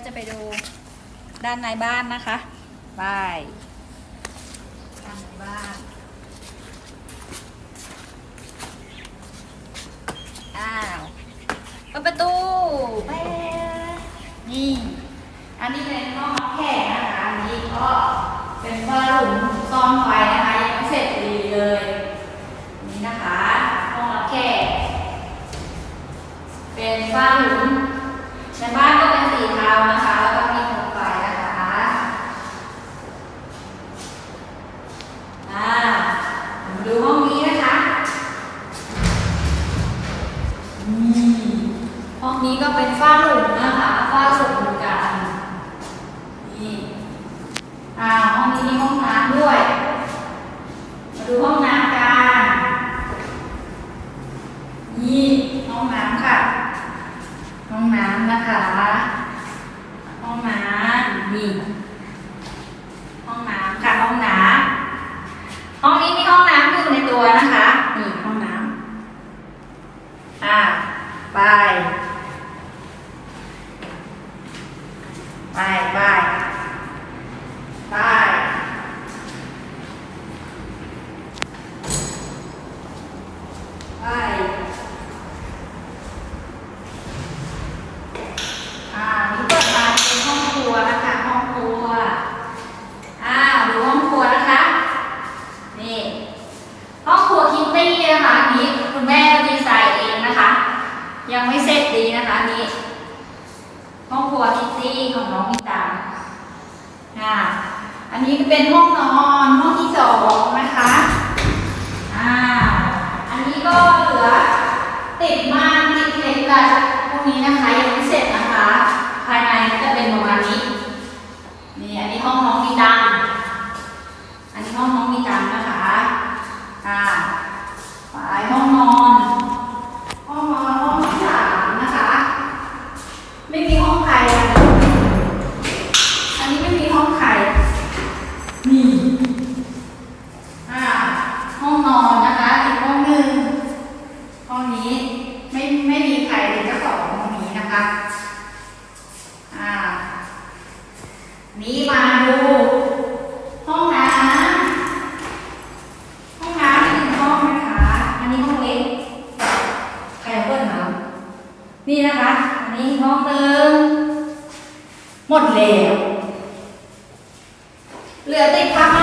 ก็จะไปดูด้านในบ้านนะคะไปด้านในบ้านอ้าวเปิดประตูแป๊บนี่อันนี้เป็นห้องรับแขกนะคะอันนี้ก็เป็นฝ้าหลุมซ่อนไฟนะคะยังไม่เสร็จดีเลยนี่นะคะ ห้องรับแขก เป็นฝ้าหลุมในบ้านก็เป็นสีเทานะคะ แล้วก็มีหมวกไฟนะคะ อ่ามาดูห้องนี้นะคะ นี่ ห้องนี้ก็เป็นฝ้าหลุมนะคะฝ้าหลุมเหมือนกันนี่อ่าห้องนี้มีห้องน้ำด้วย มาดูห้องน้ำกันนี่ห้องน้ำค่ะ ห้องน้ำนะคะ ห้องน้ำนี่ห้องน้ำค่ะห้องน้ำห้องนี้มีห้องน้ำอยู่ในตัวนะคะ นี่ห้องน้ำอ่าไป ไปไปไปไปอ่านี่เปิดมาเป็นห้องครัวนะคะ ห้องครัว อ่าดูห้องครัวนะคะ นี่ ห้องครัวคิตตี้นะคะอันนี้คุณแม่ดีไซน์เองนะคะ ยังไม่เสร็จดีนะคะอันนี้ ครัวคิตตี้ของน้องมีตังอ่าอันนี้เป็นห้องนอนห้องที่สองนะคะอ่าอันนี้ก็เหลือติดม่านติดเล็กดัดพวกนี้นะคะยังไม่เสร็จนะคะ ภายในก็จะเป็นประมาณนี้นี่อันนี้ห้องน้องมีตังอันนี้ห้องน้องมี อ่าห้องนอนนะคะ อีกห้องหนึ่งห้องนี้ไม่ไม่มีใครเป็นเจ้าของห้องนี้นะคะ อ่า นี้มาดูห้องน้ำห้องน้ำอีกหนึ่งห้องนะคะ อันนี้ห้องเล็กใครเอาเปิดน้ำนี่นะคะ อันนี้ห้องหนึ่งหมดแล้ว เหลือติดพัก